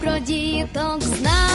Про діток знає